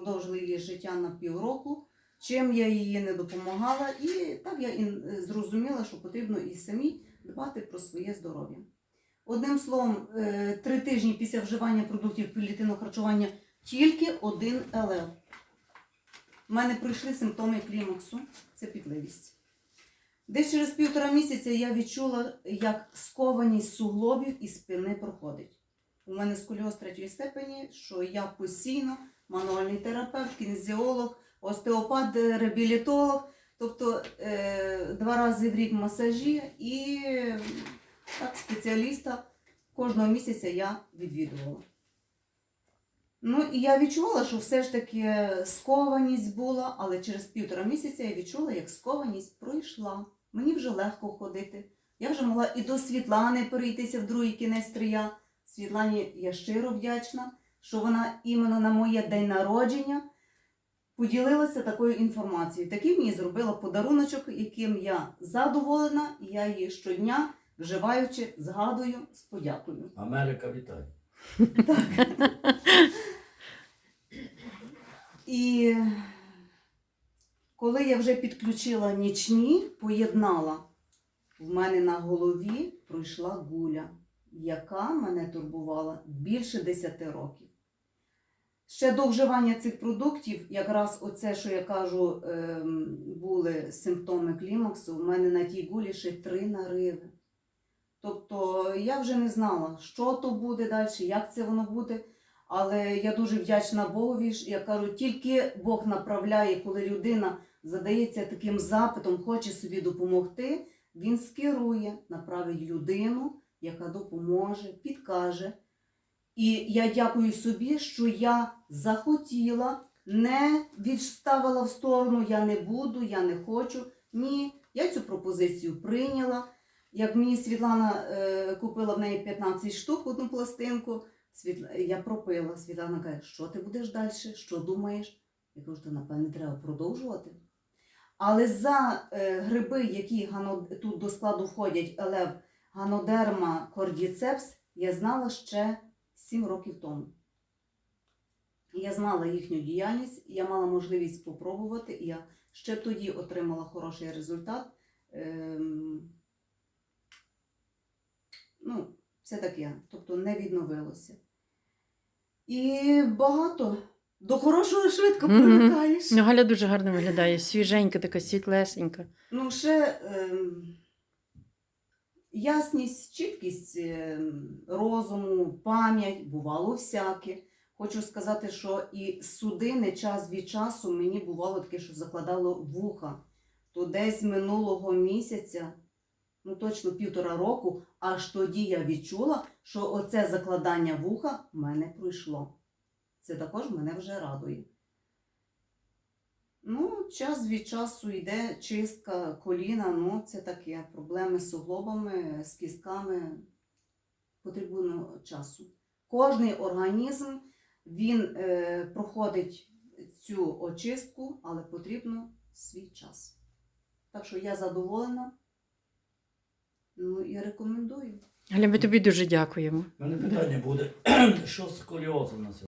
продовжили її життя на півроку, чим я її не допомагала, і так я і зрозуміла, що потрібно і самій дбати про своє здоров'я. Одним словом, е, три тижні після вживання продуктів пелітинного харчування тільки один ЛЛ. У мене пройшли симптоми клімаксу, це підливість. Десь через півтора місяця я відчула, як скованість суглобів і спини проходить. У мене сколіоз третьої степені, що я постійно мануальний терапевт, кінезіолог, остеопат, реабілітолог, тобто е, два рази в рік масажі і так, спеціаліста кожного місяця я відвідувала. Ну і я відчувала, що все ж таки скованість була, але через півтора місяця я відчула, як скованість пройшла. Мені вже легко ходити. Я вже могла і до Світлани перейтися в другий кінець стрия. Світлані я щиро вдячна, що вона іменно на моє день народження поділилася такою інформацією. Такий мені зробила подаруночок, яким я задоволена, і я її щодня вживаючи, згадую з подякою. Америка, вітаю. І коли я вже підключила нічні, поєднала, в мене на голові пройшла гуля, яка мене турбувала більше 10 років. Ще до вживання цих продуктів, якраз оце, що я кажу, ем, були симптоми клімаксу, у мене на тій гулі ще три нариви. Тобто я вже не знала, що то буде далі, як це воно буде. Але я дуже вдячна Богові. Я кажу, тільки Бог направляє, коли людина задається таким запитом, хоче собі допомогти, він скерує, направить людину, яка допоможе, підкаже. І я дякую собі, що я захотіла, не відставила в сторону, я не буду, я не хочу. Ні, я цю пропозицію прийняла. Як мені Світлана е, купила в неї 15 штук одну пластинку, Світла... я пропила. Світлана каже, що ти будеш далі, що думаєш? Я кажу, то напевне треба продовжувати. Але за е, гриби, які тут до складу входять елев ганодерма кордіцепс, я знала ще 7 років тому. Я знала їхню діяльність, я мала можливість спробувати, і я ще тоді отримала хороший результат. Ем... Ну, все таке, тобто не відновилося. І багато. До хорошого швидко Мгм. привикаєш. Ну, Галя дуже гарно виглядає, свіженька, така світлесенька. Ну, ще ем, ясність, чіткість ем, розуму, пам'ять, бувало всяке. Хочу сказати, що і судини час від часу мені бувало таке, що закладало вуха. То десь минулого місяця, ну точно півтора року, аж тоді я відчула, що оце закладання вуха в мене пройшло. Це також мене вже радує. Час від часу йде чистка коліна, ну це таке. Проблеми з суглобами, з кістками потрібно часу. Кожний організм він е, проходить цю очистку, але потрібно свій час. Так що я задоволена. Ну і рекомендую. Галя, ми тобі дуже дякуємо. У мене питання буде, що з сколіозом на